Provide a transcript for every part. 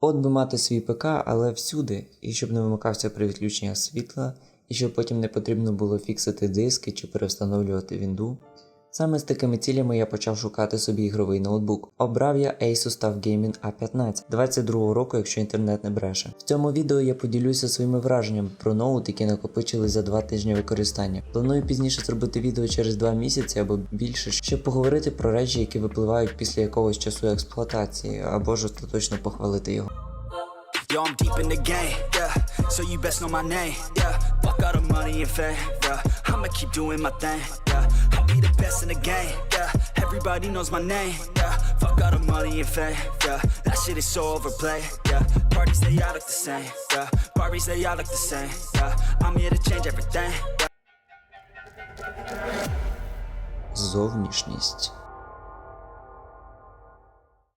От би мати свій ПК, але всюди, і щоб не вимикався при відключеннях світла, і щоб потім не потрібно було фіксити диски чи перевстановлювати вінду. Саме з такими цілями я почав шукати собі ігровий ноутбук. Обрав я Asus TUF Gaming A15 22 року, якщо інтернет не бреше. В цьому відео я поділюся своїми враженнями про ноут, які накопичили за 2 тижні використання. Планую пізніше зробити відео через 2 місяці або більше, щоб поговорити про речі, які випливають після якогось часу експлуатації, або ж остаточно похвалити його. Yo. I'ma keep doing my thing, yeah. Be the best in the game, yeah. Everybody knows my name, yeah. Fuck all the money and fame, yeah. That shit is so overplayed, yeah. Parties they all look the same, yeah. Parties they all look the same, yeah. I'm here to change everything, yeah. Зовнішність.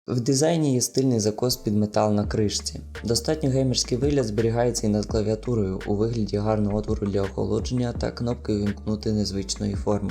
В дизайні є стильний закос під метал на кришці. Достатньо геймерський вигляд зберігається і над клавіатурою у вигляді гарного отвору для охолодження та кнопки увімкнути незвичної форми.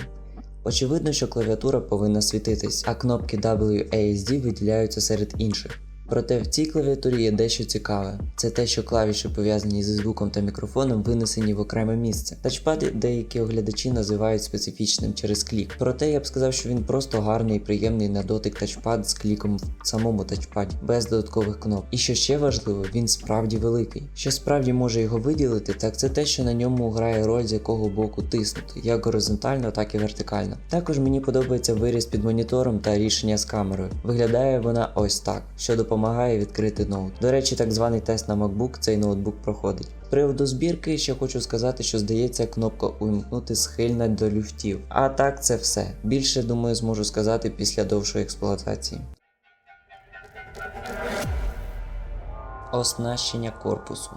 Очевидно, що клавіатура повинна світитись, а кнопки WASD виділяються серед інших. Проте в цій клавіатурі є дещо цікаве. Це те, що клавіші пов'язані зі звуком та мікрофоном винесені в окреме місце. Тачпад деякі оглядачі називають специфічним через клік. Проте я б сказав, що він просто гарний і приємний на дотик тачпад з кліком в самому тачпаді, без додаткових кнопок. І що ще важливо, він справді великий. Що справді може його виділити, так це те, що на ньому грає роль з якого боку тиснути, як горизонтально, так і вертикально. Також мені подобається виріз під монітором та рішення з камерою. Виглядає вона ось так, що допомагає відкрити ноут. До речі, так званий тест на MacBook цей ноутбук проходить. З приводу збірки ще хочу сказати, що здається, кнопка увімкнути схильна до люфтів. А так це все. Більше думаю зможу сказати після довшої експлуатації. Оснащення корпусу.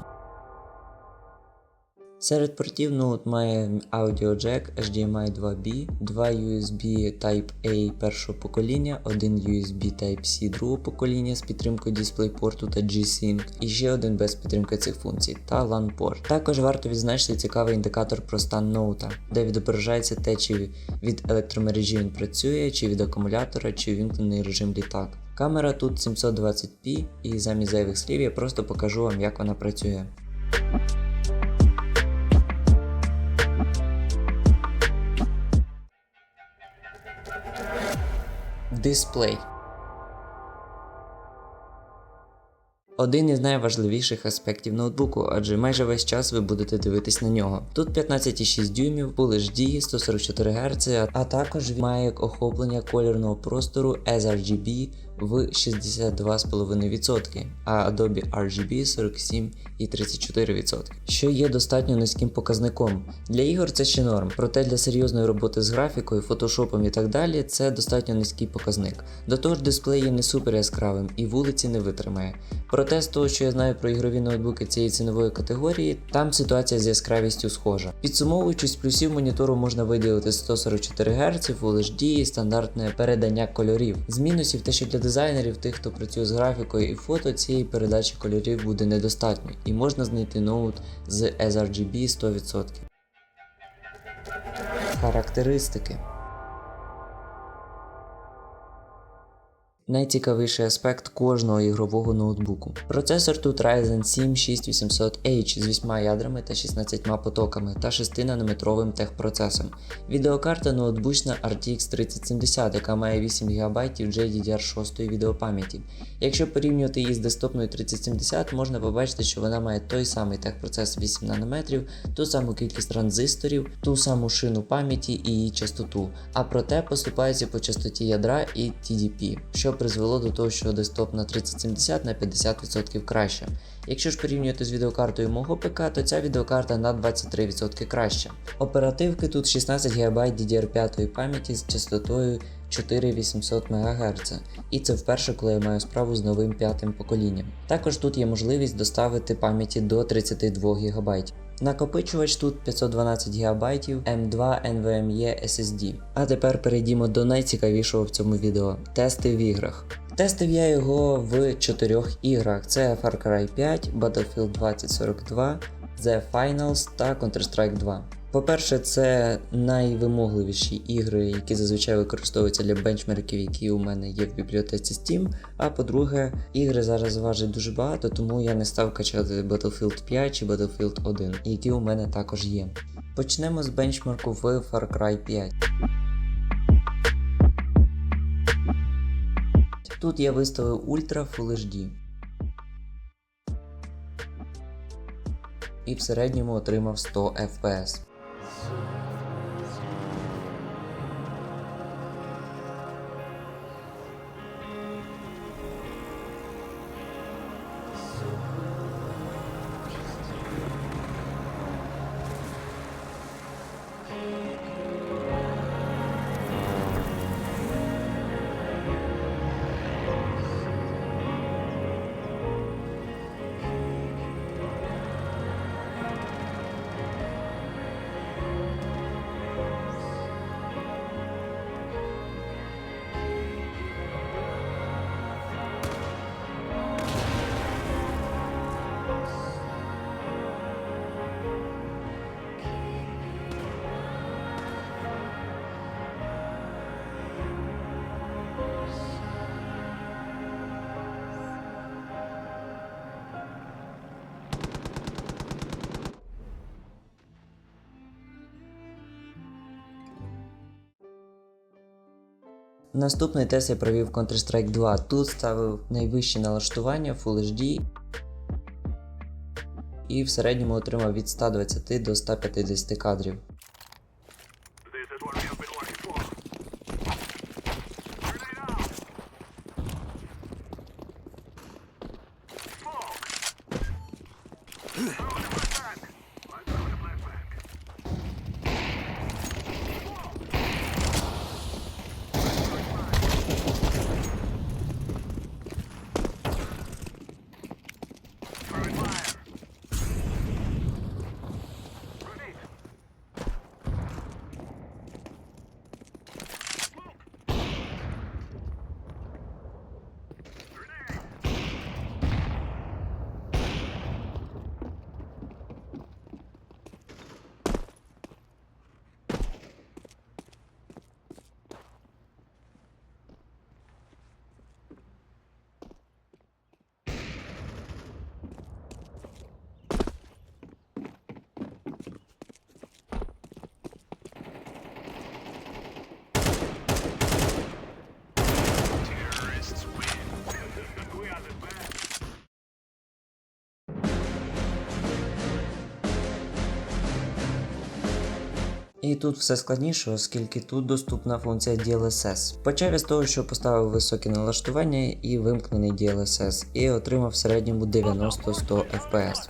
Серед портів ноут має аудіоджек HDMI 2B, 2 USB Type-A першого покоління, один USB Type-C другого покоління з підтримкою DisplayPort та G-Sync і ще один без підтримки цих функцій та LAN-порт. Також варто відзначити цікавий індикатор про стан ноута, де відображається те, чи від електромережі він працює, чи від акумулятора, чи вімкнений режим літак. Камера тут 720p і замість зайвих слів я просто покажу вам, як вона працює. Дисплей. Один із найважливіших аспектів ноутбуку, адже майже весь час ви будете дивитись на нього. Тут 15,6 дюймів, Full HD, 144 Гц, а також він має охоплення кольорного простору sRGB в 62,5%, а Adobe RGB 47,34%, що є достатньо низьким показником. Для ігор це ще норм, проте для серйозної роботи з графікою, фотошопом і так далі це достатньо низький показник. До того ж, дисплей є не супер яскравим і вулиці не витримає. Проте з того, що я знаю про ігрові ноутбуки цієї цінової категорії, там ситуація з яскравістю схожа. Підсумовуючи, з плюсів монітору можна виділити 144 Гц, Full HD стандартне передання кольорів. З мінусів те, що для дизайнерів, тих, хто працює з графікою і фото, цієї передачі кольорів буде недостатньо, і можна знайти ноут з sRGB 100%. Характеристики Найцікавіший аспект кожного ігрового ноутбуку. Процесор тут Ryzen 7 6800H з 8 ядрами та 16 потоками та 6-нанометровим техпроцесом. Відеокарта ноутбучна RTX 3070, яка має 8 ГБ GDDR6 відеопам'яті. Якщо порівнювати її з десктопною 3070, можна побачити, що вона має той самий техпроцес 8 нанометрів, ту саму кількість транзисторів, ту саму шину пам'яті і її частоту, а проте поступається по частоті ядра і TDP, що призвело до того, що десктоп на 3070 на 50% краще. Якщо ж порівнювати з відеокартою мого ПК, то ця відеокарта на 23% краще. Оперативки тут 16 ГБ DDR5 пам'яті з частотою 4800 МГц, і це вперше, коли я маю справу з новим п'ятим поколінням. Також тут є можливість доставити пам'яті до 32 ГБ. Накопичувач тут 512 ГБ M2 NVMe SSD. А тепер перейдімо до найцікавішого в цьому відео тести в іграх. Тестив я його в чотирьох іграх: це Far Cry 5, Battlefield 2042, The Finals та Counter-Strike 2. По-перше, це найвимогливіші ігри, які зазвичай використовуються для бенчмарків, які у мене є в бібліотеці Steam. А по-друге, ігри зараз важать дуже багато, тому я не став качати Battlefield 5 чи Battlefield 1, які у мене також є. Почнемо з бенчмарку в Far Cry 5. Тут я виставив Ultra Full HD. І в середньому отримав 100 FPS. Наступний тест я провів Counter-Strike 2. Тут ставив найвищі налаштування Full HD і в середньому отримав від 120 до 150 кадрів. І тут все складніше, оскільки тут доступна функція DLSS. Почав я з того, що поставив високі налаштування і вимкнений DLSS, і отримав в середньому 90-100 FPS.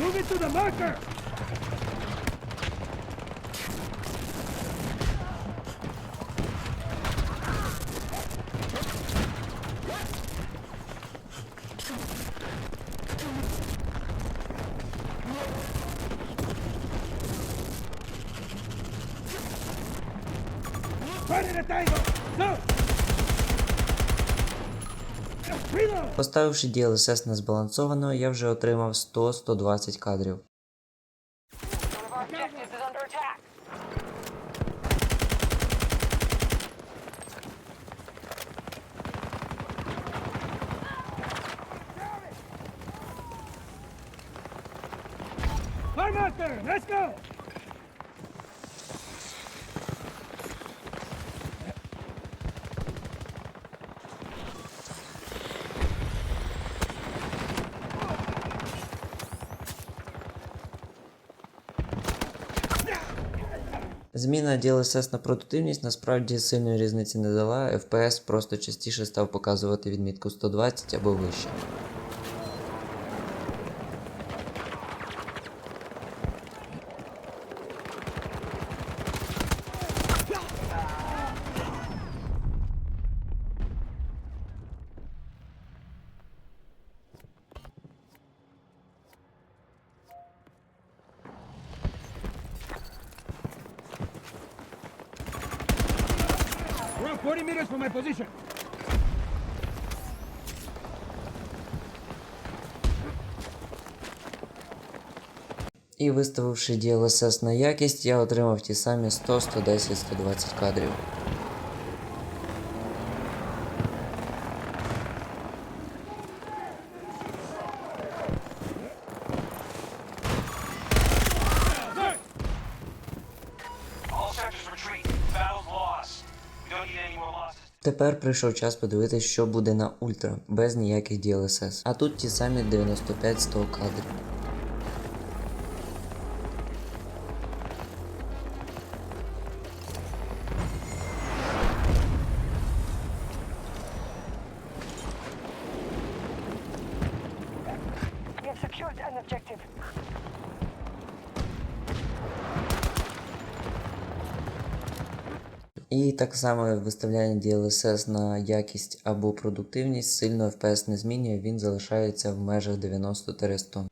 Move it to the marker! Поставивши DLSS незбалансовано, я вже отримав 100-120 кадрів. One of our objectives is under attack. Our marker! Let's go! Зміна DLSS на продуктивність насправді сильної різниці не дала, FPS просто частіше став показувати відмітку 120 або вище. Artillery from my position. І виставивши DLSS на якість, я отримав ті самі 100, 110, 120 кадрів. Тепер прийшов час подивитись, що буде на ультра, без ніяких DLSS. А тут ті самі 95-100 кадрів. Само виставляння DLSS на якість або продуктивність сильно FPS не змінює, він залишається в межах 90-100.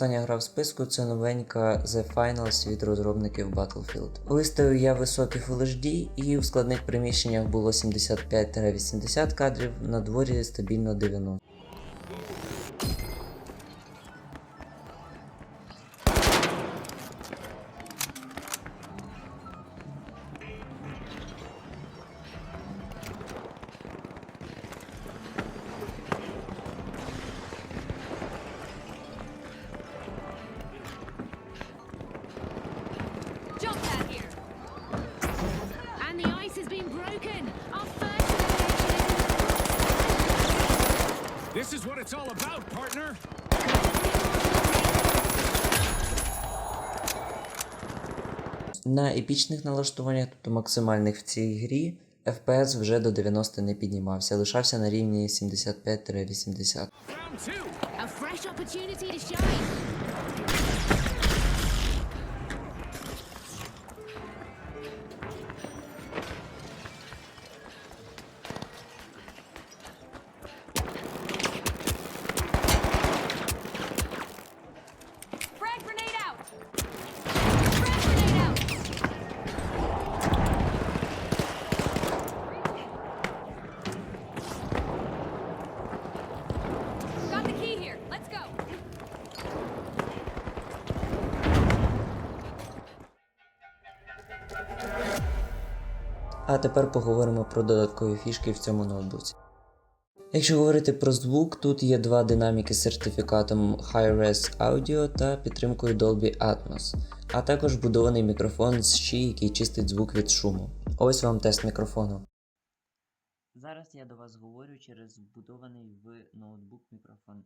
Остання гра в списку це новенька The Finals від розробників Battlefield. Виставив я високий Full HD і в складних приміщеннях було 75-80 кадрів, на дворі стабільно 90. This is what it's all about, partner! На епічних налаштуваннях, тобто максимальних в цій грі, FPS вже до 90 не піднімався, лишався на рівні 75-80. А тепер поговоримо про додаткові фішки в цьому ноутбуці. Якщо говорити про звук, тут є два динаміки з сертифікатом Hi-Res Audio та підтримкою Dolby Atmos, а також вбудований мікрофон з Qi, який чистить звук від шуму. Ось вам тест мікрофону. Зараз я до вас говорю через вбудований в ноутбук мікрофон.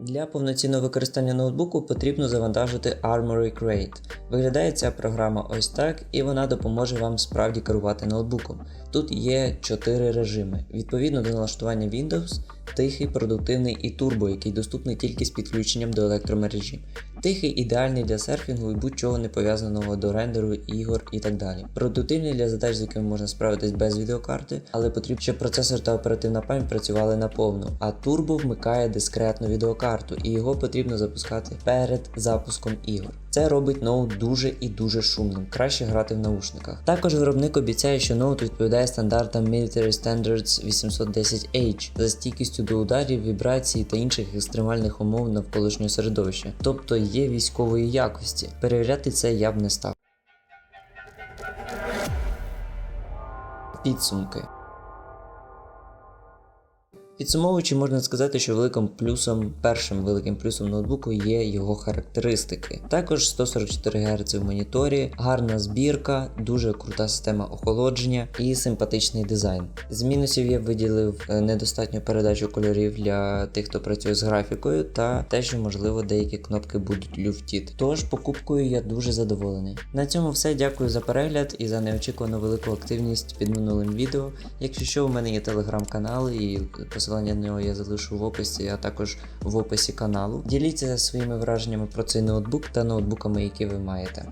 Для повноцінного використання ноутбуку потрібно завантажити Armory Crate. Виглядає ця програма ось так, і вона допоможе вам справді керувати ноутбуком. Тут є 4 режими. Відповідно до налаштування Windows, тихий, продуктивний і турбо, який доступний тільки з підключенням до електромережі. Тихий ідеальний для серфінгу і будь-чого не пов'язаного до рендеру, ігор і так далі. Продуктивний для задач, з якими можна справитись без відеокарти, але потрібно, щоб процесор та оперативна пам'ять працювали наповну. А турбо вмикає дискретну відеокарту, і його потрібно запускати перед запуском ігор. Це робить ноут дуже і дуже шумним, краще грати в наушниках. Також виробник обіцяє, що ноут відповідає стандартам Military Standards 810H за стійкістю до ударів, вібрацій та інших екстремальних умов навколишнього середовища, тобто є військової якості. Перевіряти це я б не став. Підсумки. Підсумовуючи, можна сказати, що великим плюсом, першим великим плюсом ноутбуку є його характеристики. Також 144 Гц в моніторі, гарна збірка, дуже крута система охолодження і симпатичний дизайн. З мінусів я виділив е, недостатню передачу кольорів для тих, хто працює з графікою, та те, що можливо деякі кнопки будуть люфтіти. Тож покупкою я дуже задоволений. На цьому все. Дякую за перегляд і за неочікувану велику активність під минулим відео. Якщо що, у мене є телеграм-канал і посилання на нього я залишу в описі, а також в описі каналу. Діліться своїми враженнями про цей ноутбук та ноутбуками, які ви маєте.